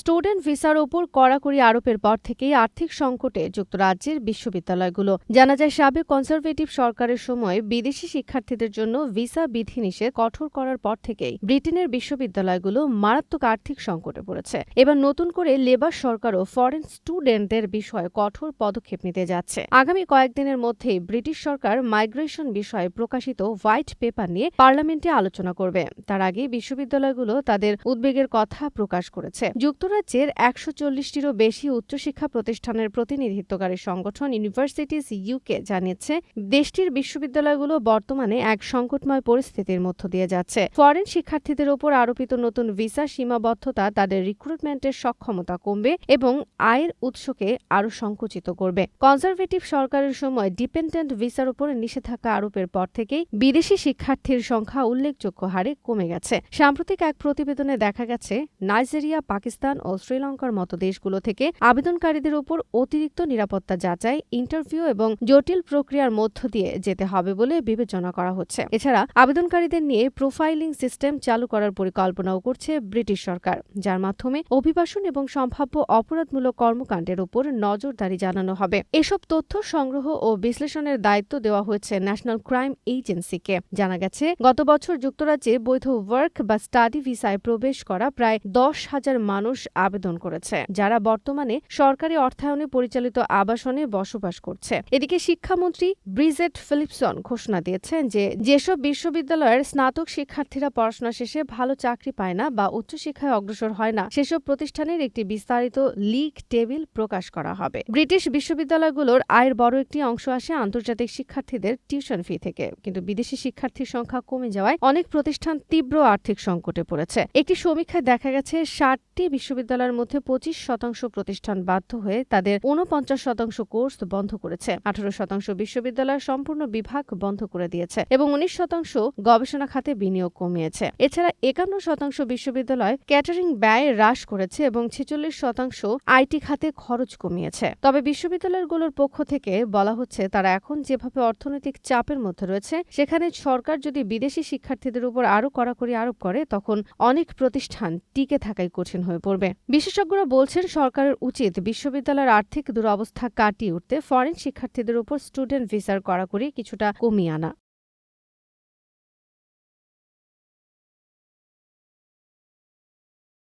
Student ভিসার ওপর কড়াকড়ি আরোপের পর থেকেই আর্থিক সংকটে যুক্তরাজ্যের বিশ্ববিদ্যালয়গুলো। জানা যায়, সাবেক কনজারভেটিভ সরকারের সময় বিদেশি শিক্ষার্থীদের জন্য ভিসা বিধিনিষেধ কঠোর করার পর থেকেই ব্রিটেনের বিশ্ববিদ্যালয়গুলো মারাত্মক আর্থিক সংকটে পড়েছে। এবার নতুন করে লেবার সরকারও ফরেন স্টুডেন্টদের বিষয়ে কঠোর পদক্ষেপ নিতে যাচ্ছে। আগামী কয়েকদিনের মধ্যেই ব্রিটিশ সরকার মাইগ্রেশন বিষয়ে প্রকাশিত হোয়াইট পেপার নিয়ে পার্লামেন্টে আলোচনা করবে। তার আগে বিশ্ববিদ্যালয়গুলো তাদের উদ্বেগের কথা প্রকাশ করেছে। যুক্তরাজ্যের একশো চল্লিশটিরও বেশি উচ্চশিক্ষা প্রতিষ্ঠানের প্রতিনিধিত্বকারী সংগঠন ইউনিভার্সিটিজ ইউকে জানিয়েছে, দেশটির বিশ্ববিদ্যালয়গুলো বর্তমানে এক সংকটময় পরিস্থিতির মধ্য দিয়ে যাচ্ছে। ফরেন শিক্ষার্থীদের ওপর আরোপিত নতুন ভিসা সীমাবদ্ধতা তাদের রিক্রুটমেন্টের সক্ষমতা কমবে এবং আয়ের উৎসকে আরও সংকুচিত করবে। কনজারভেটিভ সরকারের সময় ডিপেন্ডেন্ট ভিসার উপর নিষেধাজ্ঞা আরোপের পর থেকেই বিদেশি শিক্ষার্থীর সংখ্যা উল্লেখযোগ্য হারে কমে গেছে। সাম্প্রতিক এক প্রতিবেদনে দেখা গেছে, নাইজেরিয়া, পাকিস্তান ও শ্রীলঙ্কার মতো দেশগুলো থেকে আবেদনকারীদের উপর অতিরিক্ত নিরাপত্তা যাচাই, ইন্টারভিউ এবং জটিল প্রক্রিয়ার মধ্য দিয়ে যেতে হবে বলে বিবেচনা করা হচ্ছে। এছাড়া আবেদনকারীদের নিয়ে প্রোফাইলিং সিস্টেম চালু করার পরিকল্পনাও করছে ব্রিটিশ সরকার, যার মাধ্যমে অভিবাসন এবং সম্ভাব্য অপরাধমূলক কর্মকাণ্ডের উপর নজরদারি জানানো হবে। এসব তথ্য সংগ্রহ ও বিশ্লেষণের দায়িত্ব দেওয়া হয়েছে ন্যাশনাল ক্রাইম এজেন্সিকে। জানা গেছে, গত বছর যুক্তরাজ্যে বৈধ ওয়ার্ক বা স্টাডি ভিসায় প্রবেশ করা প্রায় দশ হাজার মানুষ আবেদন করেছে, যারা বর্তমানে সরকারি অর্থায়নে পরিচালিত আবাসনে বসবাস করছে। এদিকে শিক্ষামন্ত্রী ব্রিজেট ফিলিপসন ঘোষণা দিয়েছেন যে, যেসব বিশ্ববিদ্যালয়ের স্নাতক শিক্ষার্থীরা পড়াশোনা শেষে ভালো চাকরি পায় না বা উচ্চশিক্ষায় অগ্রসর হয় না, সেসব প্রতিষ্ঠানের একটি বিস্তারিত লিগ টেবিল প্রকাশ করা হবে। ব্রিটিশ বিশ্ববিদ্যালয়গুলোর আয়ের বড় একটি অংশ আসে আন্তর্জাতিক শিক্ষার্থীদের টিউশন ফি থেকে, কিন্তু বিদেশি শিক্ষার্থীর সংখ্যা কমে যাওয়ায় অনেক প্রতিষ্ঠান তীব্র আর্থিক সংকটে পড়েছে। একটি সমীক্ষায় দেখা গেছে ষাটটি বিশ্ববিদ্যালয়ের মধ্যে পঁচিশ শতাংশ প্রতিষ্ঠান বাধ্য হয়ে তাদের ঊনপঞ্চাশ শতাংশ কোর্স বন্ধ করেছে। আঠারো শতাংশ বিশ্ববিদ্যালয় সম্পূর্ণ বিভাগ বন্ধ করে দিয়েছে এবং উনিশ শতাংশ গবেষণা খাতে বিনিয়োগ কমিয়েছে। এছাড়া একান্ন শতাংশ বিশ্ববিদ্যালয় ক্যাটারিং ব্যয় হ্রাস করেছে এবং ছেচল্লিশ শতাংশ আইটি খাতে খরচ কমিয়েছে। তবে বিশ্ববিদ্যালয়গুলোর পক্ষ থেকে বলা হচ্ছে, তারা এখন যেভাবে অর্থনৈতিক চাপের মধ্যে রয়েছে, সেখানে সরকার যদি বিদেশি শিক্ষার্থীদের উপর আরও কড়াকড়ি আরোপ করে, তখন অনেক প্রতিষ্ঠান টিকে থাকাই কঠিন হয়ে পড়বে। বিশেষজ্ঞরা বলছেন, সরকারের উচিত বিশ্ববিদ্যালয়ের আর্থিক দুরবস্থা কাটিয়ে উঠতে ফরেন শিক্ষার্থীদের উপর স্টুডেন্ট ভিসার কড়াকড়ি কিছুটা কমিয়ে আনা।